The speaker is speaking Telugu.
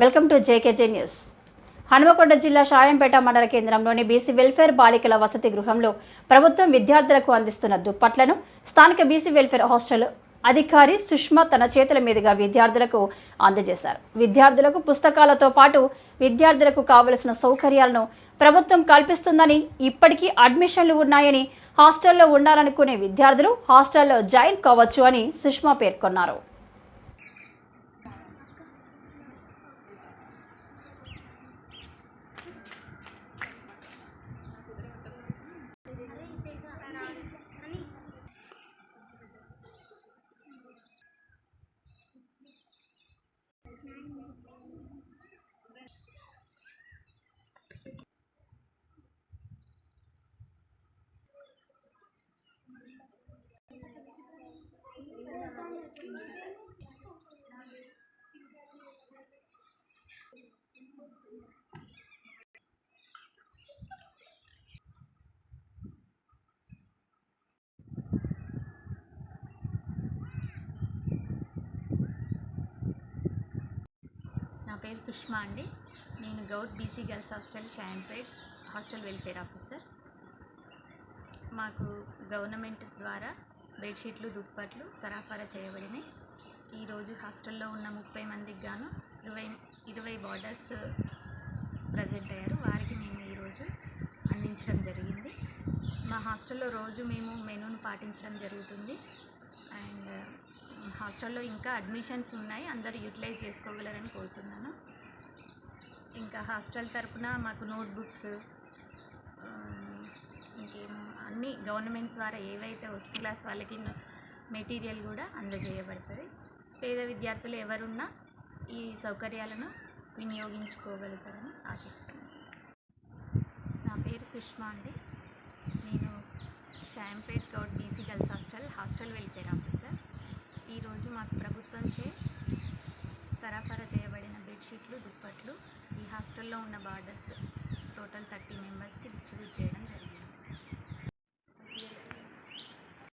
Welcome to JKJ news. Hanumakonda జిల్లా షాయంపేట మండల కేంద్రంలోని బీసీ వెల్ఫేర్ బాలికల వసతి గృహంలో ప్రభుత్వం విద్యార్థులకు అందిస్తున్న దుప్పట్లను స్థానిక బీసీ వెల్ఫేర్ హాస్టల్ అధికారి సుష్మా తన చేతుల మీదుగా విద్యార్థులకు అందజేశారు. విద్యార్థులకు పుస్తకాలతో పాటు విద్యార్థులకు కావలసిన సౌకర్యాలను ప్రభుత్వం కల్పిస్తుందని ఇప్పటికీ అడ్మిషన్లు ఉన్నాయని హాస్టల్లో ఉండాలనుకునే విద్యార్థులు హాస్టల్లో జాయిన్ కావచ్చు అని సుష్మా పేర్కొన్నారు. నా పేరు సుష్మా అండి. నేను govt BC girls hostel Shampet hostel welfare officer. మాకు గవర్నమెంట్ ద్వారా బెడ్షీట్లు దుప్పట్లు సరఫరా చేయబడినాయి. ఈరోజు హాస్టల్లో ఉన్న ముప్పై మందికి గాను ఇరవై ఇరవై బార్డర్స్ ప్రజెంట్ అయ్యారు. వారికి మేము ఈరోజు అందించడం జరిగింది. మా హాస్టల్లో రోజు మేము మెనూను పాటించడం జరుగుతుంది. అండ్ హాస్టల్లో ఇంకా అడ్మిషన్స్ ఉన్నాయి. అందరూ యూటిలైజ్ చేసుకోగలరని కోరుతున్నాను. ఇంకా హాస్టల్ తరపున మాకు నోట్బుక్స్ ఇంకేం అన్ని గవర్నమెంట్ ద్వారా ఏవైతే వస్తు క్లాస్ వాళ్ళకి మెటీరియల్ కూడా అందజేయబడుతుంది. పేద విద్యార్థులు ఎవరున్నా ఈ సౌకర్యాలను వినియోగించుకోగలుగుతారని ఆశిస్తున్నాను నా పేరు సుష్మా అండి. నేను Shampet govt BC girls hostel hostel welfare officer. ఈరోజు మాకు ప్రభుత్వంచే సరఫరా చేయబడిన బెడ్షీట్లు దుప్పట్లు ఈ హాస్టల్లో ఉన్న బార్డర్స్ టోటల్ థర్టీ మెంబర్స్కి డిస్ట్రిబ్యూట్ చేయడం జరిగింది.